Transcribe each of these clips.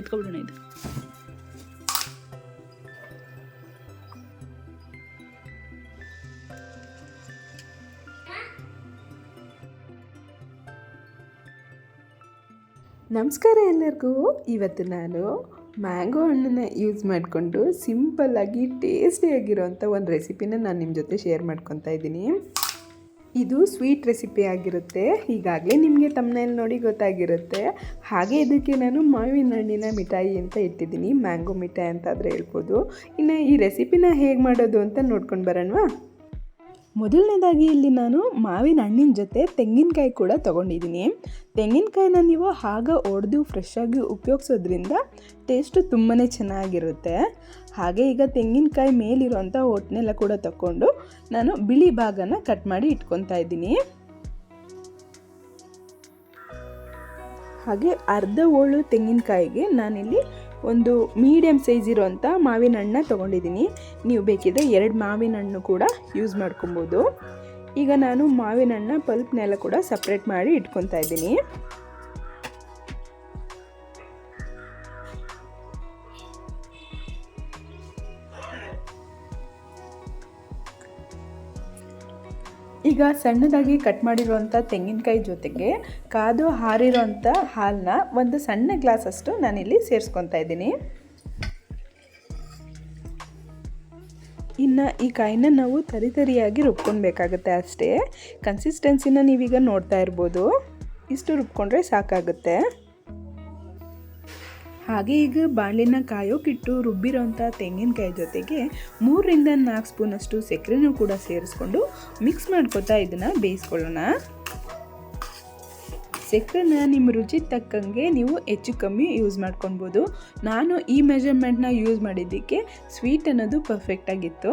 ಎತ್ಕೊಬಿಡೋಣ ಇದು. ನಮಸ್ಕಾರ ಎಲ್ಲರಿಗೂ. ಇವತ್ತು ನಾನು ಮ್ಯಾಂಗೋ ಹಣ್ಣನ್ನು ಯೂಸ್ ಮಾಡಿಕೊಂಡು ಸಿಂಪಲ್ಲಾಗಿ ಟೇಸ್ಟಿಯಾಗಿರೋಂಥ ಒಂದು ರೆಸಿಪಿನ ನಾನು ನಿಮ್ಮ ಜೊತೆ ಶೇರ್ ಮಾಡ್ಕೊತಾ ಇದ್ದೀನಿ. ಇದು ಸ್ವೀಟ್ ರೆಸಿಪಿ ಆಗಿರುತ್ತೆ. ಈಗಾಗಲೇ ನಿಮಗೆ ತಮ್ಮನೇಲಿ ನೋಡಿ ಗೊತ್ತಾಗಿರುತ್ತೆ. ಹಾಗೆ ಇದಕ್ಕೆ ನಾನು ಮಾವಿನ ಹಣ್ಣಿನ ಮಿಠಾಯಿ ಅಂತ ಇಟ್ಟಿದ್ದೀನಿ. ಮ್ಯಾಂಗೋ ಮಿಠಾಯಿ ಅಂತಾದರೆ ಹೇಳ್ಬೋದು. ಇನ್ನು ಈ ರೆಸಿಪಿನ ಹೇಗೆ ಮಾಡೋದು ಅಂತ ನೋಡ್ಕೊಂಡು ಬರೋಣವಾ? ಮೊದಲನೇದಾಗಿ ಇಲ್ಲಿ ನಾನು ಮಾವಿನ ಹಣ್ಣಿನ ಜೊತೆ ತೆಂಗಿನಕಾಯಿ ಕೂಡ ತೊಗೊಂಡಿದ್ದೀನಿ. ತೆಂಗಿನಕಾಯಿನ ನೀವು ಹಾಗೆ ಒಡೆದು ಫ್ರೆಶ್ಶಾಗಿ ಉಪಯೋಗಿಸೋದ್ರಿಂದ ಟೇಸ್ಟು ತುಂಬಾ ಚೆನ್ನಾಗಿರುತ್ತೆ. ಹಾಗೆ ಈಗ ತೆಂಗಿನಕಾಯಿ ಮೇಲಿರುವಂಥ ಒಟ್ಟನೆಲ್ಲ ಕೂಡ ತಗೊಂಡು ನಾನು ಬಿಳಿ ಭಾಗನ ಕಟ್ ಮಾಡಿ ಇಟ್ಕೊತಾ ಇದ್ದೀನಿ. ಹಾಗೆ ಅರ್ಧ ಹೋಳು ತೆಂಗಿನಕಾಯಿಗೆ ನಾನಿಲ್ಲಿ ಒಂದು ಮೀಡಿಯಮ್ ಸೈಜ್ ಇರೋಂಥ ಮಾವಿನ ಹಣ್ಣನ್ನ ತೊಗೊಂಡಿದ್ದೀನಿ. ನೀವು ಬೇಕಿದ್ದರೆ ಎರಡು ಮಾವಿನ ಹಣ್ಣು ಕೂಡ ಯೂಸ್ ಮಾಡ್ಕೊಬೋದು. ಈಗ ನಾನು ಮಾವಿನ ಹಣ್ಣ, ಪಲ್ಪ್ನೆಲ್ಲ ಕೂಡ ಸಪ್ರೇಟ್ ಮಾಡಿ ಇಟ್ಕೊತಾ ಇದ್ದೀನಿ. ಈಗ ಸಣ್ಣದಾಗಿ ಕಟ್ ಮಾಡಿರುವಂಥ ತೆಂಗಿನಕಾಯಿ ಜೊತೆಗೆ ಕಾದು ಹಾರಿರೋಂಥ ಹಾಲನ್ನ ಒಂದು ಸಣ್ಣ ಗ್ಲಾಸಷ್ಟು ನಾನಿಲ್ಲಿ ಸೇರಿಸ್ಕೊತಾ ಇದ್ದೀನಿ. ಇನ್ನು ಈ ಕಾಯಿನ ನಾವು ತರಿ ತರಿಯಾಗಿ ರುಬ್ಕೊಳ್ಬೇಕಾಗತ್ತೆ ಅಷ್ಟೇ. ಕನ್ಸಿಸ್ಟೆನ್ಸಿನ ನೀವೀಗ ನೋಡ್ತಾ ಇರ್ಬೋದು. ಇಷ್ಟು ರುಬ್ಕೊಂಡ್ರೆ ಸಾಕಾಗುತ್ತೆ. ಹಾಗೆ ಈಗ ಬಾಣಲಿನ ಕಾಯೋಕ್ಕಿಟ್ಟು ರುಬ್ಬಿರೋಂಥ ತೆಂಗಿನಕಾಯಿ ಜೊತೆಗೆ ಮೂರರಿಂದ ನಾಲ್ಕು ಸ್ಪೂನಷ್ಟು ಸಕ್ಕರೆನೂ ಕೂಡ ಸೇರಿಸ್ಕೊಂಡು ಮಿಕ್ಸ್ ಮಾಡ್ಕೊತಾ ಇದನ್ನು ಬೇಯಿಸ್ಕೊಳ್ಳೋಣ. ಸಕ್ಕರೆನ ನಿಮ್ಮ ರುಚಿ ತಕ್ಕಂಗೆ ನೀವು ಹೆಚ್ಚು ಕಮ್ಮಿ ಯೂಸ್ ಮಾಡ್ಕೊಳ್ಬೋದು. ನಾನು ಈ ಮೆಜರ್ಮೆಂಟ್ನ ಯೂಸ್ ಮಾಡಿದ್ದಕ್ಕೆ ಸ್ವೀಟ್ ಅನ್ನೋದು ಪರ್ಫೆಕ್ಟಾಗಿತ್ತು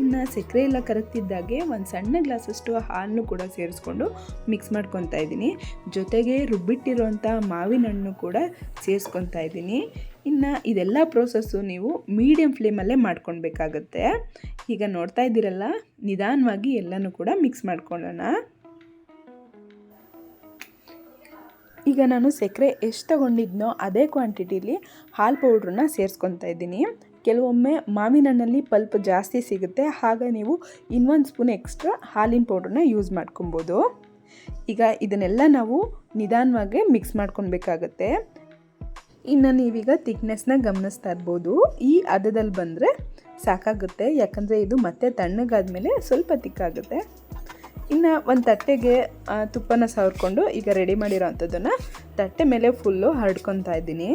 ಇನ್ನು ಸಕ್ಕರೆ ಎಲ್ಲ ಕರಗ್ತಿದ್ದಾಗೆ ಒಂದು ಸಣ್ಣ ಗ್ಲಾಸಷ್ಟು ಹಾಲನ್ನು ಕೂಡ ಸೇರಿಸ್ಕೊಂಡು ಮಿಕ್ಸ್ ಮಾಡ್ಕೊತಾ ಇದ್ದೀನಿ. ಜೊತೆಗೆ ರುಬ್ಬಿಟ್ಟಿರುವಂಥ ಮಾವಿನ ಹಣ್ಣು ಕೂಡ ಸೇರಿಸ್ಕೊತಾ ಇದ್ದೀನಿ. ಇನ್ನು ಇದೆಲ್ಲ ಪ್ರೋಸೆಸ್ಸು ನೀವು ಮೀಡಿಯಮ್ ಫ್ಲೇಮಲ್ಲೇ ಮಾಡ್ಕೊಳ್ಬೇಕಾಗತ್ತೆ. ಈಗ ನೋಡ್ತಾ ಇದ್ದೀರಲ್ಲ, ನಿಧಾನವಾಗಿ ಎಲ್ಲನೂ ಕೂಡ ಮಿಕ್ಸ್ ಮಾಡ್ಕೊಳ್ಳೋಣ. ಈಗ ನಾನು ಸಕ್ಕರೆ ಎಷ್ಟು ತಗೊಂಡಿದ್ನೋ ಅದೇ ಕ್ವಾಂಟಿಟಿಲಿ ಹಾಲು ಪೌಡ್ರನ್ನ ಸೇರಿಸ್ಕೊತಾ ಇದ್ದೀನಿ. ಕೆಲವೊಮ್ಮೆ ಮಾವಿನ ಹಣ್ಣಲ್ಲಿ ಪಲ್ಪ್ ಜಾಸ್ತಿ ಸಿಗುತ್ತೆ. ಆಗ ನೀವು ಇನ್ನೊಂದು ಸ್ಪೂನ್ ಎಕ್ಸ್ಟ್ರಾ ಹಾಲಿನ ಪೌಡ್ರನ್ನ ಯೂಸ್ ಮಾಡ್ಕೊಬೋದು. ಈಗ ಇದನ್ನೆಲ್ಲ ನಾವು ನಿಧಾನವಾಗಿ ಮಿಕ್ಸ್ ಮಾಡ್ಕೊಳ್ಬೇಕಾಗತ್ತೆ. ಇನ್ನು ನೀವೀಗ ತಿಕ್ನೆಸ್ನ ಗಮನಿಸ್ತಾ ಇರ್ಬೋದು. ಈ ಹದದಲ್ಲಿ ಬಂದರೆ ಸಾಕಾಗುತ್ತೆ. ಯಾಕಂದರೆ ಇದು ಮತ್ತೆ ತಣ್ಣಗಾದ್ಮೇಲೆ ಸ್ವಲ್ಪ ತಿಕ್ಕಾಗುತ್ತೆ. ಇನ್ನು ಒಂದು ತಟ್ಟೆಗೆ ತುಪ್ಪನ ಸವರ್ಕೊಂಡು ಈಗ ರೆಡಿ ಮಾಡಿರೋ ಅಂಥದ್ದನ್ನು ತಟ್ಟೆ ಮೇಲೆ ಫುಲ್ಲು ಹರಡ್ಕೊತಾ ಇದ್ದೀನಿ.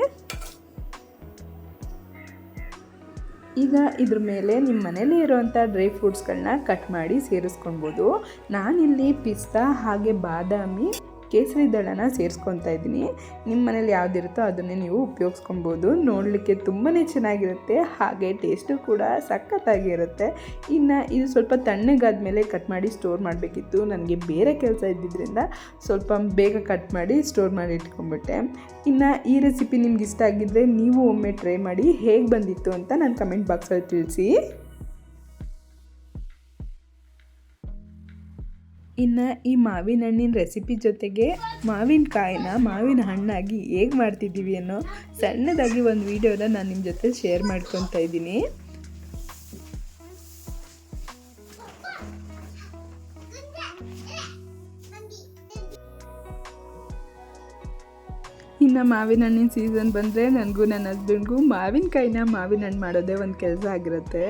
ಈಗ ಇದ್ರ ಮೇಲೆ ನಿಮ್ಮ ಮನೇಲಿ ಇರೋವಂಥ ಡ್ರೈ ಫ್ರೂಟ್ಸ್ಗಳನ್ನ ಕಟ್ ಮಾಡಿ ಸೇರಿಸ್ಕೊಳ್ಬೋದು. ನಾನಿಲ್ಲಿ ಪಿಸ್ತಾ ಹಾಗೆ ಬಾದಾಮಿ ಕೇಸರಿ ದಳನ ಸೇರಿಸ್ಕೊತಾ ಇದ್ದೀನಿ. ನಿಮ್ಮ ಮನೇಲಿ ಯಾವುದಿರುತ್ತೋ ಅದನ್ನೇ ನೀವು ಉಪಯೋಗಿಸ್ಕೊಬೋದು ನೋಡಲಿಕ್ಕೆ ತುಂಬಾ ಚೆನ್ನಾಗಿರುತ್ತೆ. ಹಾಗೆ ಟೇಸ್ಟು ಕೂಡ ಸಖತ್ತಾಗಿರುತ್ತೆ. ಇನ್ನು ಇದು ಸ್ವಲ್ಪ ತಣ್ಣಗಾದ ಮೇಲೆ ಕಟ್ ಮಾಡಿ ಸ್ಟೋರ್ ಮಾಡಬೇಕಿತ್ತು. ನನಗೆ ಬೇರೆ ಕೆಲಸ ಇದ್ದಿದ್ದರಿಂದ ಸ್ವಲ್ಪ ಬೇಗ ಕಟ್ ಮಾಡಿ ಸ್ಟೋರ್ ಮಾಡಿ ಇಟ್ಕೊಂಡ್ಬಿಟ್ಟೆ. ಇನ್ನು ಈ ರೆಸಿಪಿ ನಿಮ್ಗೆ ಇಷ್ಟ ಆಗಿದ್ದರೆ ನೀವು ಒಮ್ಮೆ ಟ್ರೈ ಮಾಡಿ ಹೇಗೆ ಬಂದಿತ್ತು ಅಂತ ನಾನು ಕಮೆಂಟ್ ಬಾಕ್ಸಲ್ಲಿ ತಿಳಿಸಿ. ಇನ್ನು ಈ ಮಾವಿನ ಹಣ್ಣಿನ ರೆಸಿಪಿ ಜೊತೆಗೆ ಮಾವಿನಕಾಯಿನ, ಮಾವಿನ ಹಣ್ಣಾಗಿ ಹೇಗೆ ಮಾಡ್ತಿದ್ದೀವಿ ಅನ್ನೋ ಸಣ್ಣದಾಗಿ ಒಂದು ವೀಡಿಯೋನ ನಾನು ನಿಮ್ಮ ಜೊತೆ ಶೇರ್ ಮಾಡ್ಕೊತಾ ಇದ್ದೀನಿ. ಇನ್ನು ಮಾವಿನ ಹಣ್ಣಿನ ಸೀಸನ್ ಬಂದರೆ ನನಗೂ ನನ್ನ ಹಸ್ಬೆಂಡ್ಗೂ ಮಾವಿನಕಾಯಿನ ಮಾವಿನ ಹಣ್ಣು ಮಾಡೋದೇ ಒಂದು ಕೆಲಸ ಆಗಿರುತ್ತೆ.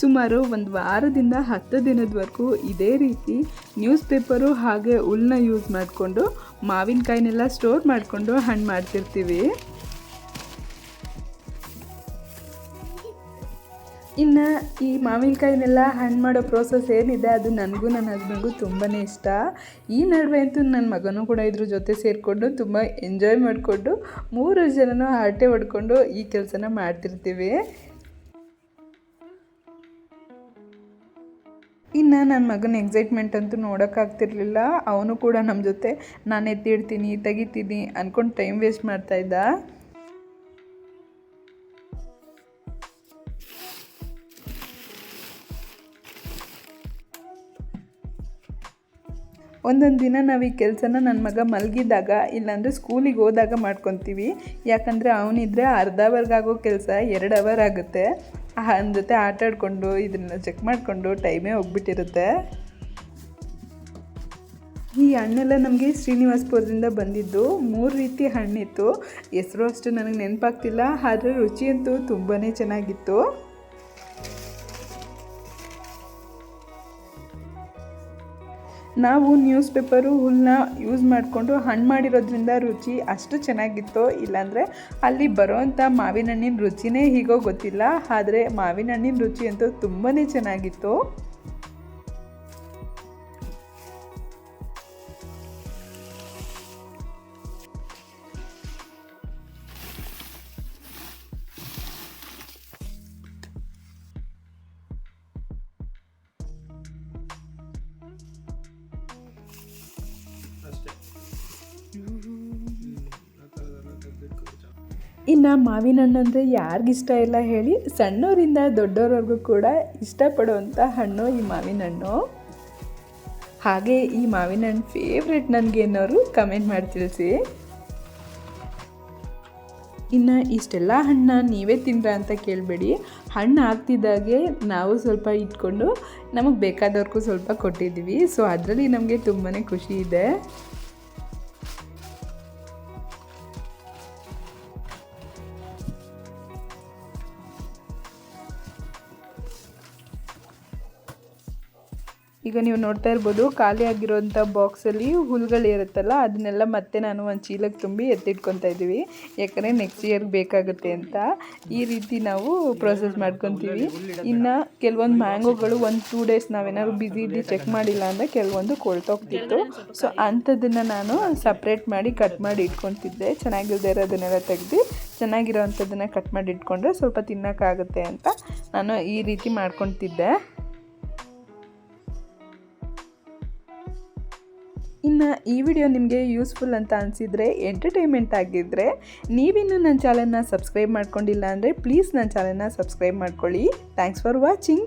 ಸುಮಾರು ಒಂದು ವಾರದಿಂದ ಹತ್ತು ದಿನದವರೆಗೂ ಇದೇ ರೀತಿ ನ್ಯೂಸ್ ಪೇಪರು ಹಾಗೆ ಹುಲ್ಲನ್ನ ಯೂಸ್ ಮಾಡಿಕೊಂಡು ಮಾವಿನಕಾಯಿನೆಲ್ಲ ಸ್ಟೋರ್ ಮಾಡಿಕೊಂಡು ಹಣ್ಣು ಮಾಡ್ತಿರ್ತೀವಿ. ಇನ್ನು ಈ ಮಾವಿನಕಾಯಿನೆಲ್ಲ ಹಣ್ಣು ಮಾಡೋ ಪ್ರೋಸೆಸ್ ಏನಿದೆ ಅದು ನನಗೂ ನನ್ನ ಹಸ್ಬೆಂಡ್ಗೂ ತುಂಬಾ ಇಷ್ಟ. ಈ ನಡುವೆ ಅಂತೂ ನನ್ನ ಮಗನೂ ಕೂಡ ಇದ್ರ ಜೊತೆ ಸೇರಿಕೊಂಡು ತುಂಬ ಎಂಜಾಯ್ ಮಾಡಿಕೊಂಡು ಮೂರು ಜನನೂ ಹರಟೆ ಹೊಡ್ಕೊಂಡು ಈ ಕೆಲಸನ ಮಾಡ್ತಿರ್ತೀವಿ. ಇನ್ನು ನನ್ನ ಮಗನ ಎಕ್ಸೈಟ್ಮೆಂಟ್ ಅಂತೂ ನೋಡೋಕ್ಕಾಗ್ತಿರ್ಲಿಲ್ಲ ಅವನು ಕೂಡ ನಮ್ಮ ಜೊತೆ, ನಾನು ಎತ್ತಿಡ್ತೀನಿ ತೆಗಿತೀನಿ ಅಂದ್ಕೊಂಡು ಟೈಮ್ ವೇಸ್ಟ್ ಮಾಡ್ತಾಯಿದ್ದ ಒಂದೊಂದು ದಿನ ನಾವು ಈ ಕೆಲಸನ ನನ್ನ ಮಗ ಮಲಗಿದಾಗ, ಇಲ್ಲಾಂದರೆ ಸ್ಕೂಲಿಗೆ ಹೋದಾಗ ಮಾಡ್ಕೊತೀವಿ. ಯಾಕಂದರೆ ಅವನಿದ್ರೆ ಅರ್ಧ ಅವರ್ಗಾಗೋ ಕೆಲಸ, ಎರಡು ಅವರ್ ಆಗುತ್ತೆ. ಅವನ ಜೊತೆ ಆಟ ಇದನ್ನು ಚೆಕ್ ಮಾಡಿಕೊಂಡು ಟೈಮೇ ಹೋಗ್ಬಿಟ್ಟಿರುತ್ತೆ. ಈ ಹಣ್ಣೆಲ್ಲ ನಮಗೆ ಶ್ರೀನಿವಾಸ್ಪುರದಿಂದ ಬಂದಿದ್ದು. ಮೂರು ರೀತಿ ಹಣ್ಣಿತ್ತು. ಹೆಸರು ಅಷ್ಟು ನನಗೆ ನೆನಪಾಗ್ತಿಲ್ಲ, ಆದರೆ ರುಚಿ ಅಂತೂ ತುಂಬಾ ಚೆನ್ನಾಗಿತ್ತು. ನಾವು ನ್ಯೂಸ್ ಪೇಪರು ಹುಲ್ಲನ್ನ ಯೂಸ್ ಮಾಡಿಕೊಂಡು ಹಣ್ಣು ಮಾಡಿರೋದ್ರಿಂದ ರುಚಿ ಅಷ್ಟು ಚೆನ್ನಾಗಿತ್ತು ಇಲ್ಲಾಂದರೆ ಅಲ್ಲಿ ಬರೋವಂಥ ಮಾವಿನ ಹಣ್ಣಿನ ರುಚಿನೇ ಹೀಗೋ ಗೊತ್ತಿಲ್ಲ. ಆದರೆ ಮಾವಿನ ಹಣ್ಣಿನ ರುಚಿ ಅಂತೂ ತುಂಬಾ ಚೆನ್ನಾಗಿತ್ತು. ಇನ್ನು ಮಾವಿನ ಹಣ್ಣು ಅಂದರೆ ಯಾರಿಗಿಷ್ಟ ಇಲ್ಲ ಹೇಳಿ ಸಣ್ಣವರಿಂದ ದೊಡ್ಡವರವರೆಗೂ ಕೂಡ ಇಷ್ಟಪಡುವಂಥ ಹಣ್ಣು ಈ ಮಾವಿನ ಹಣ್ಣು. ಹಾಗೆ ಈ ಮಾವಿನ ಹಣ್ಣು ಫೇವ್ರೆಟ್ ನನಗೆ ಅನ್ನೋರು ಕಮೆಂಟ್ ಮಾಡಿ ತಿಳಿಸಿ. ಇನ್ನು ಇಷ್ಟೆಲ್ಲ ಹಣ್ಣ ನೀವೇ ತಿಂದ್ರ ಅಂತ ಕೇಳಬೇಡಿ. ಹಣ್ಣು ಆಗ್ತಿದ್ದಾಗೆ ನಾವು ಸ್ವಲ್ಪ ಇಟ್ಕೊಂಡು ನಮಗೆ ಬೇಕಾದವ್ರಿಗೂ ಸ್ವಲ್ಪ ಕೊಟ್ಟಿದ್ದೀವಿ. ಸೊ ಅದರಲ್ಲಿ ನಮಗೆ ತುಂಬಾ ಖುಷಿ ಇದೆ. ಈಗ ನೀವು ನೋಡ್ತಾ ಇರ್ಬೋದು, ಖಾಲಿ ಆಗಿರೋಂಥ ಬಾಕ್ಸಲ್ಲಿ ಹುಲ್ಗಳಿರುತ್ತಲ್ಲ ಅದನ್ನೆಲ್ಲ ಮತ್ತೆ ನಾನು ಒಂದು ಚೀಲಕ್ಕೆ ತುಂಬಿ ಎತ್ತಿಟ್ಕೊತಾ ಇದ್ದೀವಿ. ಯಾಕಂದರೆ ನೆಕ್ಸ್ಟ್ ಇಯರ್ಗೆ ಬೇಕಾಗುತ್ತೆ ಅಂತ ಈ ರೀತಿ ನಾವು ಪ್ರೊಸೆಸ್ ಮಾಡ್ಕೊತೀವಿ. ಇನ್ನು ಕೆಲವೊಂದು ಮ್ಯಾಂಗೋಗಳು ಒಂದು ಟೂ ಡೇಸ್ ನಾವೇನಾದ್ರು ಬಿಸಿ ಇದ್ದು ಚೆಕ್ ಮಾಡಿಲ್ಲ ಅಂದರೆ ಕೆಲವೊಂದು ಕೊಳ್ತೋಗ್ತಿತ್ತು ಸೊ ಅಂಥದ್ದನ್ನು ನಾನು ಸಪ್ರೇಟ್ ಮಾಡಿ ಕಟ್ ಮಾಡಿ ಇಟ್ಕೊತಿದ್ದೆ. ಚೆನ್ನಾಗಿಲ್ಲದೆ ಇರೋದನ್ನೆಲ್ಲ ತೆಗ್ದು ಚೆನ್ನಾಗಿರೋ ಅಂಥದ್ದನ್ನು ಕಟ್ ಮಾಡಿ ಇಟ್ಕೊಂಡ್ರೆ ಸ್ವಲ್ಪ ತಿನ್ನೋಕ್ಕಾಗುತ್ತೆ ಅಂತ ನಾನು ಈ ರೀತಿ ಮಾಡ್ಕೊತಿದ್ದೆ. ಇನ್ನು ಈ ವಿಡಿಯೋ ನಿಮಗೆ ಯೂಸ್ಫುಲ್ ಅಂತ ಅನಿಸಿದರೆ ಎಂಟರ್ಟೈನ್ಮೆಂಟ್ ಆಗಿದ್ದರೆ ನೀವಿನ್ನೂ ನನ್ನ ಚಾನಲ್ನ ಸಬ್ಸ್ಕ್ರೈಬ್ ಮಾಡ್ಕೊಂಡಿಲ್ಲ ಅಂದರೆ ಪ್ಲೀಸ್ ನನ್ನ ಚಾನಲ್ನ ಸಬ್ಸ್ಕ್ರೈಬ್ ಮಾಡ್ಕೊಳ್ಳಿ. Thanks for watching